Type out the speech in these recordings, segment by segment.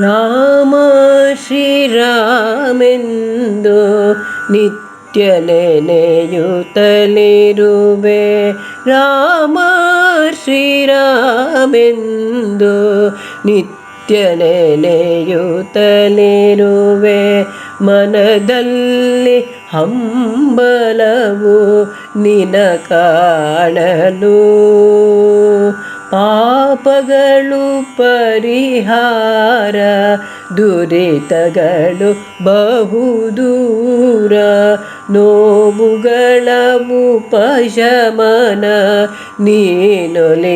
ರಾಮ ಶ್ರೀರಾಮೆಂದು ನಿತ್ಯ ನೆನೆಯುತ್ತಲಿರುವೆ. ರಾಮ ಶ್ರೀರಾಮೆಂದು ನಿತ್ಯ ನೆನೆಯುತ್ತಲಿರುವೆ. ಮನದಲ್ಲಿ ಹಂಬಲವು ನಿನ ಕಾಣಲು ಪಾಪಗಳು ಪರಿಹಾರ ದುರಿತಗಳು ಬಹುದೂರ ನೋವುಗಳ ಮುಪಶಮನ ನೀನೊಲೆಯಲು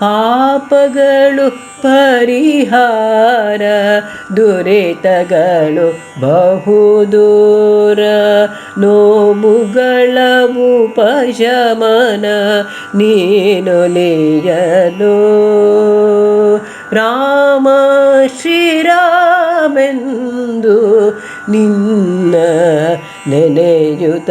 ಪಾಪಗಳು ಪರಿಹಾರ ದುರಿತಗಳು ಬಹುದೂರ ನೋವುಗಳ ಉಪಶಮನ ನೀನೊಲಿಯಲು ರಾಮ ಶ್ರೀರಾಮೆಂದು ನಿನ್ನ ನೆನೆಯುತ್ತಲಿರುವೆ.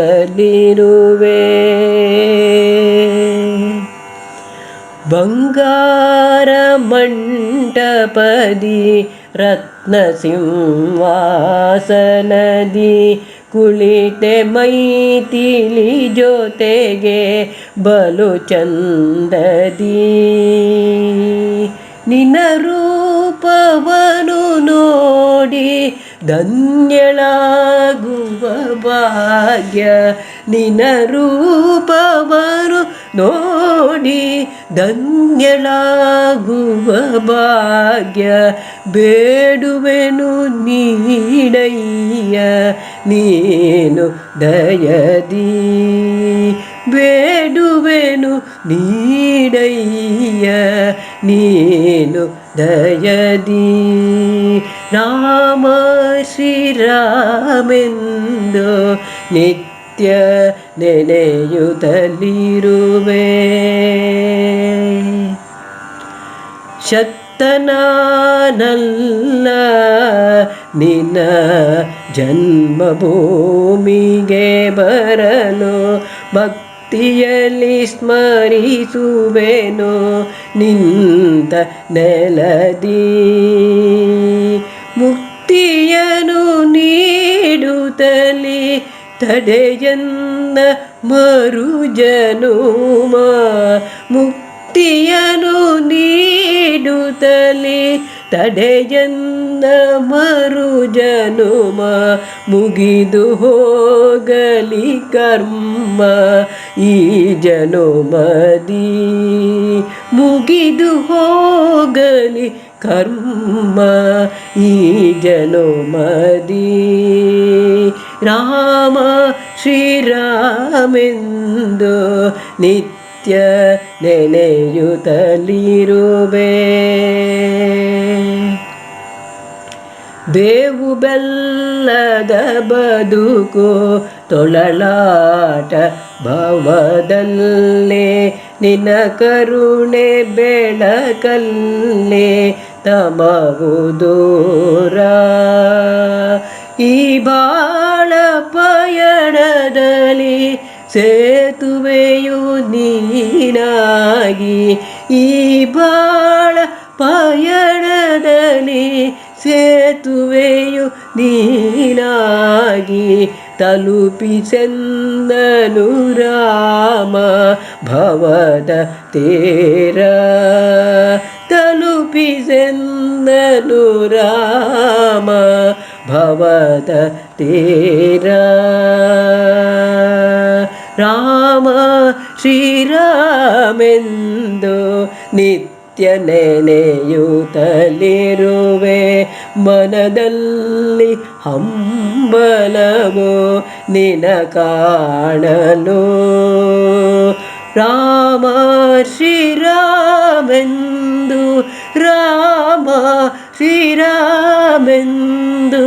ಬಂಗಾರ ಮಂಟಪದಿ ರತ್ನ ಸಿಂಹಾಸನದಿ ಕುಳಿತೆ ಮೈತಿಲಿ ಜೊತೆಗೆ ಬಲು ಚಂದದಿ. ನಿನ್ನ ರೂಪವನು ನೋಡಿ ಧನ್ಯಳಾಗುವ ಭಾಗ್ಯ ನಿನ ರೂಪವರು ನೋಡಿ. ಧನ್ಯಳಾಗುವ ಭಾಗ್ಯ ಬೇಡುವೆನು ನೀಡಯ್ಯ, ನೀನು ದಯದಿ. ಬೇಡುವೆನು ನೀಡಯ್ಯ, ನೀನು ದಯದಿ. ರಾಮ ಶ್ರೀರಾಮೆಂದು ನಿತ್ಯ ನೆನೆಯುತ್ತಲಿರುವೆ. ಶಕ್ತನಾನಲ್ಲ ನಿನ್ನ ಜನ್ಮಭೂಮಿಗೆ ಬರಲು ಭಕ್ತಿಯಲ್ಲಿ ಸ್ಮರಿಸುವೆನು ನಿಂತ ನೆಲದಿ. ನೀಡುತ್ತಲಿ ತಡೆಯನ್ನ ಮರುಜನುಮ, ಮುಕ್ತಿಯನು ನೀಡುತ್ತಲಿ ತಡೆಯನ್ನ ಮರುಜನುಮ, ಮುಗಿದು ಹೋಗಲಿ ಕರ್ಮ, ಈ ಜನುಮದಿ, ಮುಗಿದು ಹೋಗಲಿ ಕರ್ಮ, ಈ ಜನುಮದಿ. ರಾಮ ಶ್ರೀರಾಮೆಂದು ನಿತ್ಯ ನೆನೆಯುತ್ತಲಿರುವೆ. ಬೇವು ಬೆಲ್ಲದ ಬದುಕು ತೊಳಲಾಟ ಭವದಲ್ಲೇ ನಿನ್ನ ಕರುಣೆ ಬೆಳಕಲ್ಲೇ ತಮವು ದೂರ. ಈ ಬಾಳ ಪಯಣದಲ್ಲಿ ಸೇತುವೆಯು ನೀನಾಗಿ ಈ ಬಾಳ ಪಯಣದಲ್ಲಿ ಸೇತುವೆಯು ನೀನಾಗಿ ತಲುಪಿಸೆಂದನು ರಾಮ ಭವದ ತೇರ. ತಲುಪಿಸೆಂದನು ರಾಮ ಭವದ ತೇರ ರಾಮ ಶ್ರೀರಾಮೆಂದು ನಿತ್ಯ ನೆನೆಯುತ್ತಲಿರುವೆ ಮನದಲ್ಲಿ ಹಂಬಲವು ನಿನ ಕಾಣಲು ರಾಮ ಶ್ರೀರಾಮೆಂದು ರಾಮ ಶ್ರೀರಾಮೆಂದು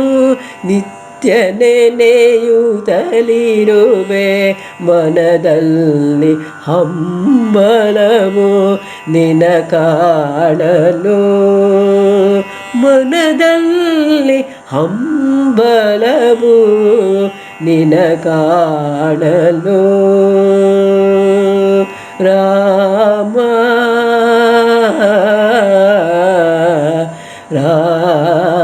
ನಿತ್ಯ ನೆನೆಯುತ್ತಲಿರುವೆ. ಮನದಲ್ಲಿ ಹಂಬಲವು ನಿನ ಕಾಣಲು. ಮನದಲ್ಲಿ ಹಂಬಲವು ನಿನ ಕಾಣಲು. ರಾಮ ರಾಮ